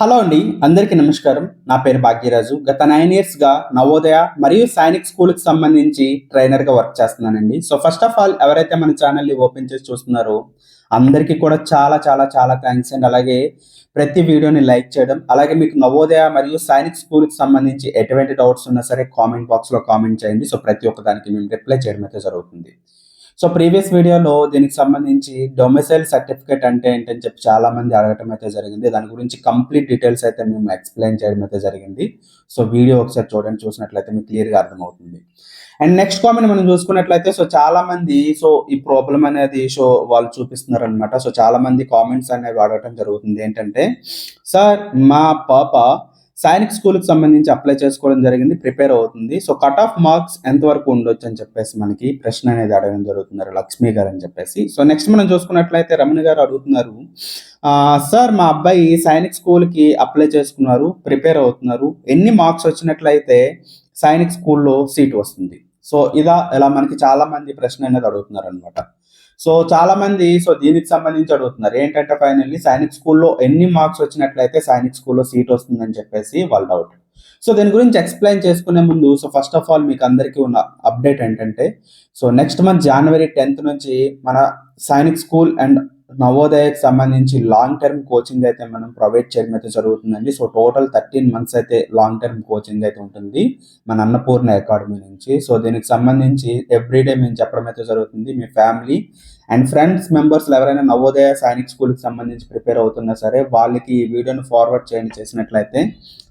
Hello అండి అందరికీ నమస్కారం. నా పేరు భాగ్యరాజు. గత నైన్ ఇయర్స్గా నవోదయ మరియు సైనిక్ స్కూల్కి సంబంధించి ట్రైనర్గా వర్క్ చేస్తున్నానండి. సో ఫస్ట్ ఆఫ్ ఆల్ ఎవరైతే మన ఛానల్ని ఓపెన్ చేసి చూస్తున్నారో అందరికీ కూడా చాలా చాలా చాలా థ్యాంక్స్ అండ్ అలాగే ప్రతి వీడియోని లైక్ చేయడం అలాగే మీకు నవోదయ మరియు సైనిక్ స్కూల్కి సంబంధించి ఎటువంటి డౌట్స్ ఉన్నా సరే కామెంట్ బాక్స్లో కామెంట్ చేయండి. సో ప్రతి ఒక్క దానికి మేము రిప్లై చేయడం అయితే జరుగుతుంది. సో ప్రీవియస్ వీడియోలో దీనికి సంబంధించి డొమిసైల్ సర్టిఫికేట్ అంటే ఏంటని చెప్పి చాలా మంది అడగటం అయితే జరిగింది. దాని గురించి కంప్లీట్ డీటెయిల్స్ అయితే మేము ఎక్స్ప్లెయిన్ చేయడం అయితే జరిగింది. సో వీడియో ఒకసారి చూడండి చూసినట్లయితే మీకు క్లియర్గా అర్థమవుతుంది. అండ్ నెక్స్ట్ కామెంట్ మనం చూసుకున్నట్లయితే సో చాలా మంది సో ఈ ప్రాబ్లం అనేది సో వాళ్ళు చూపిస్తున్నారు అనమాట సో చాలా మంది కామెంట్స్ అనేవి అడగటం జరుగుతుంది. ఏంటంటే సార్ మా పాప సైనిక్ స్కూల్కి సంబంధించి అప్లై చేసుకోవడం జరిగింది ప్రిపేర్ అవుతుంది. సో కట్ ఆఫ్ మార్క్స్ ఎంతవరకు ఉండొచ్చు అని చెప్పేసి మనకి ప్రశ్న అనేది అడగడం జరుగుతున్నారు లక్ష్మి గారు అని చెప్పేసి. సో నెక్స్ట్ మనం చూసుకున్నట్లయితే రమణ గారు అడుగుతున్నారు సార్ మా అబ్బాయి సైనిక్ స్కూల్కి అప్లై చేసుకున్నారు ప్రిపేర్ అవుతున్నారు. ఎన్ని మార్క్స్ వచ్చినట్లయితే సైనిక్ స్కూల్లో సీట్ వస్తుంది? సో ఇలా ఇలా మనకి చాలా మంది ప్రశ్న అనేది అడుగుతున్నారు అనమాట సో చాలా మంది సో దీనికి సంబంధించి అడుగుతున్నారు. ఏంటంటే ఫైనల్లీ సైనిక్ స్కూల్లో ఎన్ని మార్క్స్ వచ్చినట్లయితే సైనిక్ స్కూల్లో సీట్ వస్తుందని చెప్పేసి వాళ్ళ డౌట్. సో దీని గురించి ఎక్స్ప్లెయిన్ చేసుకునే ముందు సో ఫస్ట్ ఆఫ్ ఆల్ మీకు అందరికీ ఉన్న అప్డేట్ ఏంటంటే so next month January tenth నుంచి మన సైనిక్ స్కూల్ అండ్ నవోదయకు సంబంధించి లాంగ్ టర్మ్ కోచింగ్ అయితే మనం ప్రొవైడ్ చేయడం అయితే జరుగుతుందండి. సో టోటల్ థర్టీన్ మంత్స్ అయితే లాంగ్ టర్మ్ కోచింగ్ అయితే ఉంటుంది. మన అన్నపూర్ణ అకాడమీ నుంచి. సో దీనికి సంబంధించి ఎవ్రీడే మేము చెప్పడం అయితే జరుగుతుంది. మీ ఫ్యామిలీ అండ్ ఫ్రెండ్స్ మెంబర్స్ ఎవరైనా నవోదయ సైనిక్ స్కూల్కి సంబంధించి ప్రిపేర్ అవుతున్నా సరే వాళ్ళకి ఈ వీడియోని ఫార్వర్డ్ చేయండి చేసినట్లయితే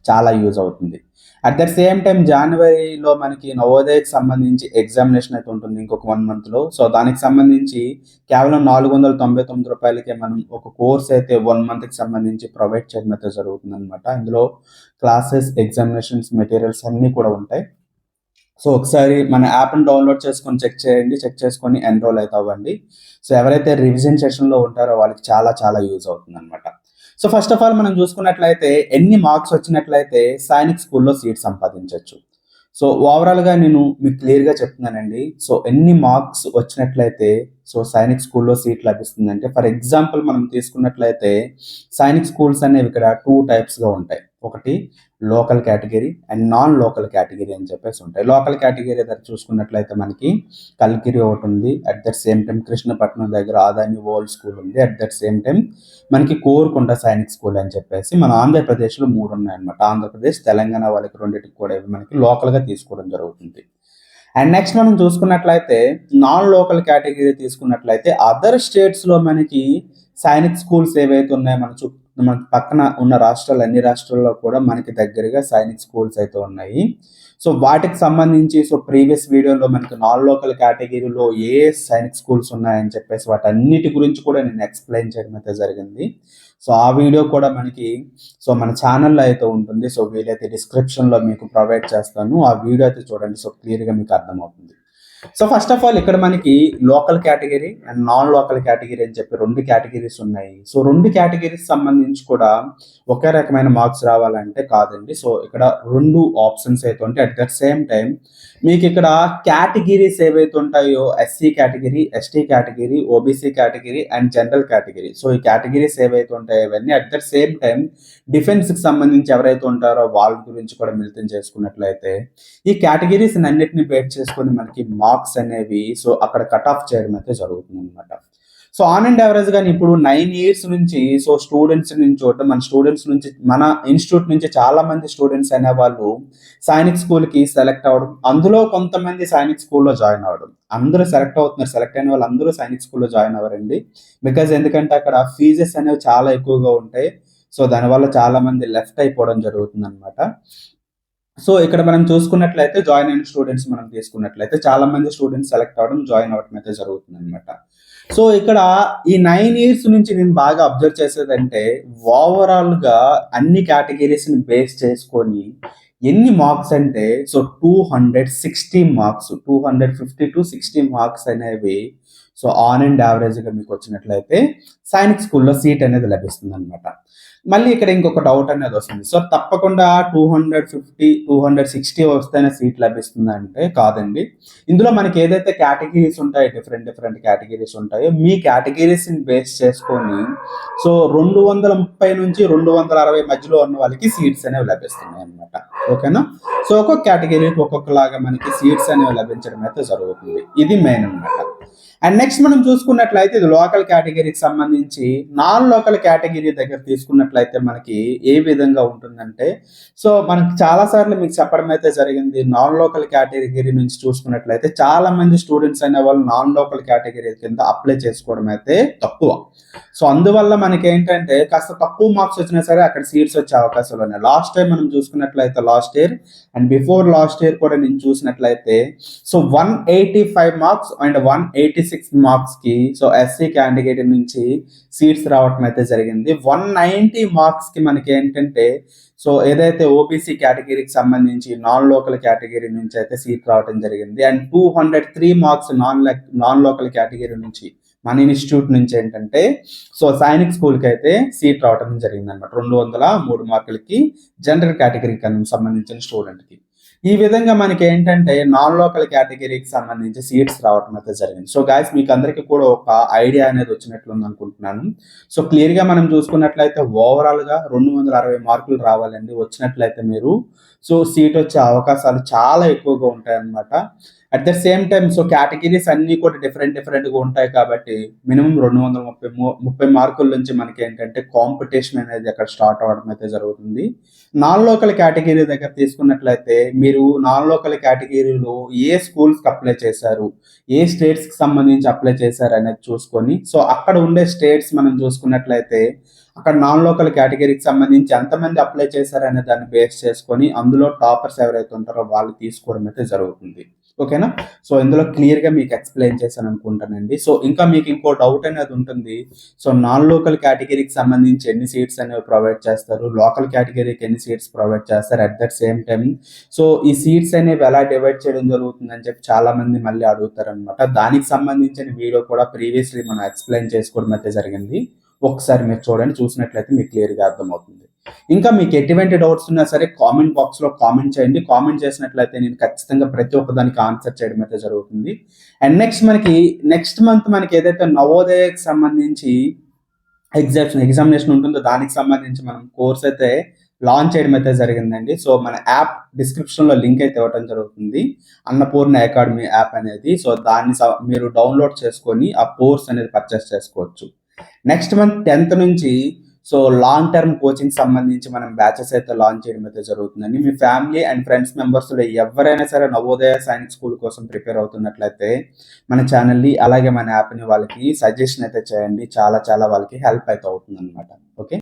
చాలా యూజ్ అవుతుంది. అట్ ద సేమ్ టైం జనవరిలో మనకి నవోదయకి సంబంధించి ఎగ్జామినేషన్ అయితే ఉంటుంది ఇంకొక వన్ మంత్లో సో దానికి సంబంధించి కేవలం నాలుగు వందల తొంభై తొమ్మిది రూపాయలకే మనం ఒక కోర్స్ అయితే వన్ మంత్కి సంబంధించి ప్రొవైడ్ చేయడం అయితే జరుగుతుంది అనమాట ఇందులో క్లాసెస్ ఎగ్జామినేషన్స్ మెటీరియల్స్ అన్నీ కూడా ఉంటాయి. సో ఒకసారి మన యాప్ని డౌన్లోడ్ చేసుకొని చెక్ చేయండి. చెక్ చేసుకొని ఎన్రోల్ అయితే అవ్వండి. సో ఎవరైతే రివిజన్ సెషన్లో ఉంటారో వాళ్ళకి చాలా చాలా యూజ్ అవుతుంది అనమాట సో ఫస్ట్ ఆఫ్ ఆల్ మనం చూసుకున్నట్లయితే ఎన్ని మార్క్స్ వచ్చినట్లయితే సైనిక్ స్కూల్లో సీట్ సంపాదించవచ్చు సో ఓవరాల్గా నేను మీకు క్లియర్గా చెప్తున్నానండి. సో ఎన్ని మార్క్స్ వచ్చినట్లయితే సో సైనిక్ స్కూల్లో సీట్ లభిస్తుందంటే ఫర్ ఎగ్జాంపుల్ మనం తీసుకున్నట్లయితే సైనిక్ స్కూల్స్ అనేవి ఇక్కడ టూ టైప్స్గా ఉంటాయి. ఒకటి local category and non local category అని చెప్పేసి ఉంటాయి. లోకల్ కేటగిరీ దగ్గర చూసుకున్నట్లయితే మనకి కల్కిరి ఒకటి ఉంది. At that same time Krishnapatnam దగ్గర ఆదాని వరల్డ్ స్కూల్ ఉంది. అట్ దట్ సేమ్ టైం మనకి కోరుకొండ సైనిక్ స్కూల్ అని చెప్పేసి మన ఆంధ్రప్రదేశ్లో మూడు ఉన్నాయన్నమాట. ఆంధ్రప్రదేశ్ తెలంగాణ వాళ్ళకి రెండింటికి కూడా ఇవి మనకి లోకల్గా తీసుకోవడం జరుగుతుంది. అండ్ నెక్స్ట్ మనం చూసుకున్నట్లయితే నాన్ లోకల్ కేటగిరీ తీసుకున్నట్లయితే అదర్ స్టేట్స్లో మనకి సైనిక్ స్కూల్స్ ఏవైతే ఉన్నాయో మన చుట్టూ మనకి పక్కన ఉన్న రాష్ట్రాలు అన్ని రాష్ట్రాల్లో కూడా మనకి దగ్గరగా సైనిక్ స్కూల్స్ అయితే ఉన్నాయి. సో వాటికి సంబంధించి సో ప్రీవియస్ వీడియోలో మనకి నాన్ లోకల్ కేటగిరీలో ఏ సైనిక్ స్కూల్స్ ఉన్నాయని చెప్పేసి వాటన్నిటి గురించి కూడా నేను ఎక్స్ప్లెయిన్ చేయడం అయితే జరిగింది. సో ఆ వీడియో కూడా మనకి సో మన ఛానల్లో అయితే ఉంటుంది. సో వీలైతే డిస్క్రిప్షన్లో మీకు ప్రొవైడ్ చేస్తాను. ఆ వీడియో అయితే చూడండి. సో క్లియర్గా మీకు అర్థమవుతుంది. సో ఫస్ట్ ఆఫ్ ఆల్ ఇక్కడ మనకి local category and non local category అని చెప్పి రెండు కేటగిరీస్ ఉన్నాయి. సో రెండు కేటగిరీస్ సంబంధించి కూడా ఒకే రకమైన మార్క్స్ రావాలంటే కాదండి. సో ఇక్కడ రెండు ఆప్షన్స్ అయితే ఉంటాయి. అట్ దట్ సేమ్ టైం మీకు ఇక్కడ కేటగిరీస్ ఏవైతే ఉంటాయో SC category ST category OBC category and general category so ఈ కేటగిరీస్ ఏవైతే ఉంటాయో ఇవన్నీ అట్ దట్ సేమ్ టైం డిఫెన్స్కి సంబంధించి ఎవరైతే ఉంటారో వాళ్ళ గురించి కూడా మిళితం చేసుకున్నట్లయితే ఈ కేటగిరీస్ అన్నిటిని బేట్ చేసుకొని మనకి మార్క్స్ అనేవి సో అక్కడ కట్ ఆఫ్ చేయడం అయితే జరుగుతుంది అనమాట సో ఆన్ అండ్ యావరేజ్ కానీ ఇప్పుడు నైన్ ఇయర్స్ నుంచి సో స్టూడెంట్స్ నుంచి చూడటం మన స్టూడెంట్స్ నుంచి మన ఇన్స్టిట్యూట్ నుంచి చాలా మంది స్టూడెంట్స్ అనే వాళ్ళు సైనిక్ స్కూల్కి సెలెక్ట్ అవ్వడం అందులో కొంతమంది సైనిక్ స్కూల్లో జాయిన్ అవ్వడం. అందరూ సెలెక్ట్ అవుతున్నారు సెలెక్ట్ అయిన వాళ్ళు అందరూ సైనిక్ స్కూల్లో జాయిన్ అవ్వరండి. బికాజ్ ఎందుకంటే అక్కడ ఫీజెస్ అనేవి చాలా ఎక్కువగా ఉంటాయి. సో దానివల్ల చాలా మంది లెఫ్ట్ అయిపోవడం జరుగుతుంది అనమాట సో ఇక్కడ మనం చూసుకున్నట్లయితే జాయిన్ అయిన స్టూడెంట్స్ మనం తీసుకున్నట్లయితే చాలా మంది స్టూడెంట్స్ సెలెక్ట్ అవ్వడం జాయిన్ అవ్వడం అయితే జరుగుతుంది అనమాట సో ఇక్కడ ఈ నైన్ ఇయర్స్ నుంచి నేను బాగా అబ్జర్వ్ చేసేదంటే ఓవరాల్గా అన్ని కేటగిరీస్ని బేస్ చేసుకొని ఎన్ని మార్క్స్ అంటే so two hundred sixty marks two hundred fifty to sixty marks అనేవి సో ఆన్ అండ్ యావరేజ్గా మీకు వచ్చినట్లయితే సైనిక్ స్కూల్లో సీట్ అనేది లభిస్తుంది అనమాట మళ్ళీ ఇక్కడ ఇంకొక డౌట్ అనేది వస్తుంది. సో తప్పకుండా two hundred fifty two hundred sixty వస్తేనే సీట్ లభిస్తుంది అంటే కాదండి. ఇందులో మనకి ఏదైతే కేటగిరీస్ ఉంటాయో డిఫరెంట్ డిఫరెంట్ కేటగిరీస్ ఉంటాయో మీ కేటగిరీస్ని బేస్ చేసుకొని సో రెండు వందల ముప్పై నుంచి రెండు వందల అరవై మధ్యలో ఉన్న వాళ్ళకి సీట్స్ అనేవి లభిస్తున్నాయి అనమాట ఓకేనా? సో ఒక్కొక్క కేటగిరీకి ఒక్కొక్కలాగా మనకి సీట్స్ అనేవి లభించడం అయితే జరుగుతుంది. ఇది మెయిన్ అనమాట అండ్ నెక్స్ట్ మనం చూసుకున్నట్లయితే ఇది లోకల్ కేటగిరీకి సంబంధించి నాన్ లోకల్ కేటగిరీ దగ్గర తీసుకున్నట్లయితే మనకి ఏ విధంగా ఉంటుందంటే సో మనకి చాలా సార్లు మీకు చెప్పడం అయితే జరిగింది నాన్ లోకల్ కేటగిరీ నుంచి చూసుకున్నట్లయితే చాలా మంది స్టూడెంట్స్ అయిన వాళ్ళు నాన్ లోకల్ కేటగిరీ కింద అప్లై చేసుకోవడం అయితే తక్కువ. సో అందువల్ల మనకి ఏంటంటే కాస్త తక్కువ మార్క్స్ వచ్చినా సరే అక్కడ సీట్స్ వచ్చే అవకాశాలు ఉన్నాయి. లాస్ట్ టైం మనం చూసుకున్నట్లయితే last year and before last year కూడా నేను చూసినట్లయితే so one eighty five marks and one eighty six మార్క్స్కి సో ఎస్సీ క్యాండిడేట్ నుంచి సీట్స్ రావటం అయితే జరిగింది. వన్ నైంటీ మార్క్స్కి మనకి ఏంటంటే సో ఏదైతే ఓబీసీ కేటగిరీకి సంబంధించి నాన్ లోకల్ కేటగిరీ నుంచి అయితే సీట్ రావడం జరిగింది. And two hundred three marks non non local category నుంచి మన ఇన్స్టిట్యూట్ నుంచి ఏంటంటే సో సైనిక్ స్కూల్కి అయితే సీట్ రావడం జరిగింది అనమాట రెండు వందల మూడు మార్కులకి జనరల్ కేటగిరీకి సంబంధించిన స్టూడెంట్కి ఈ విధంగా మనకి ఏంటంటే నాన్ లోకల్ కేటగిరీకి సంబంధించి సీట్స్ రావడం అయితే జరిగింది. సో గాయస్ మీకు అందరికీ కూడా ఒక ఐడియా అనేది వచ్చినట్లుంది అనుకుంటున్నాను. సో క్లియర్గా మనం చూసుకున్నట్లయితే ఓవరాల్గా రెండు వందల అరవై మార్కులు రావాలండి వచ్చినట్లయితే మీరు. సో సీట్ వచ్చే అవకాశాలు చాలా ఎక్కువగా ఉంటాయన్నమాట. At the same time so categories అన్నీ కూడా డిఫరెంట్ డిఫరెంట్గా ఉంటాయి కాబట్టి మినిమం రెండు వందల ముప్పై ముప్పై మార్కుల నుంచి మనకి ఏంటంటే కాంపిటీషన్ అనేది అక్కడ స్టార్ట్ అవ్వడం అయితే జరుగుతుంది. నాన్ లోకల్ కేటగిరీ దగ్గర తీసుకున్నట్లయితే మీరు నాన్ లోకల్ కేటగిరీలో ఏ స్కూల్స్కి అప్లై చేశారు? ఏ స్టేట్స్కి సంబంధించి అప్లై చేశారు అనేది చూసుకొని సో అక్కడ ఉండే స్టేట్స్ మనం చూసుకున్నట్లయితే అక్కడ నాన్ లోకల్ కేటగిరీకి సంబంధించి ఎంతమంది అప్లై చేశారనే దాన్ని బేస్ చేసుకొని అందులో టాపర్స్ ఎవరైతే ఉంటారో వాళ్ళు తీసుకోవడం అయితే జరుగుతుంది. ఓకేనా? సో ఇందులో క్లియర్గా మీకు ఎక్స్ప్లెయిన్ చేశాను అనుకుంటానండి. సో ఇంకా మీకు ఇంకో డౌట్ అనేది ఉంటుంది. సో నాన్ లోకల్ కేటగిరీకి సంబంధించి ఎన్ని సీట్స్ అనేవి ప్రొవైడ్ చేస్తారు? లోకల్ కేటగిరీకి ఎన్ని సీట్స్ ప్రొవైడ్ చేస్తారు at that same time so ఈ సీట్స్ అనేవి ఎలా డివైడ్ చేయడం జరుగుతుంది అని చెప్పి చాలా మంది మళ్ళీ అడుగుతారు అనమాట దానికి సంబంధించిన వీడియో కూడా ప్రీవియస్లీ మనం ఎక్స్ప్లెయిన్ చేసుకోవడం అయితే జరిగింది. ఒకసారి మీరు చూడండి. చూసినట్లయితే మీకు క్లియర్గా అర్థమవుతుంది. ఇంకా మీకు ఎటువంటి డౌట్స్ ఉన్నా సరే కామెంట్ బాక్స్లో కామెంట్ చేయండి. కామెంట్ చేసినట్లయితే నేను ఖచ్చితంగా ప్రతి ఒక్కదానికి ఆన్సర్ చేయడం అయితే జరుగుతుంది. అండ్ నెక్స్ట్ మనకి నెక్స్ట్ మంత్ మనకి ఏదైతే నవోదయకి సంబంధించి ఎగ్జామ్షన్ ఎగ్జామినేషన్ ఉంటుందో దానికి సంబంధించి మనం కోర్స్ అయితే లాంచ్ చేయడం అయితే జరిగిందండి. సో మన యాప్ డిస్క్రిప్షన్లో లింక్ అయితే ఇవ్వడం జరుగుతుంది. అన్నపూర్ణ అకాడమీ యాప్ అనేది. సో దాన్ని మీరు డౌన్లోడ్ చేసుకొని ఆ కోర్స్ అనేది పర్చేస్ చేసుకోవచ్చు. నెక్స్ట్ మంత్ టెన్త్ నుంచి సో లాంగ్ టర్మ్ కోచింగ్ సంబంధించి మనం బ్యాచెస్ అయితే లాంచ్ చేయడం అయితే జరుగుతుందండి. మీ ఫ్యామిలీ అండ్ ఫ్రెండ్స్ మెంబర్స్లో ఎవరైనా సరే నవోదయ సైన్స్ స్కూల్ కోసం ప్రిపేర్ అవుతున్నట్లయితే మన ఛానల్ని అలాగే మన యాప్ని వాళ్ళకి సజెషన్ అయితే చేయండి. చాలా చాలా వాళ్ళకి హెల్ప్ అయితే అవుతుంది అనమాట ఓకే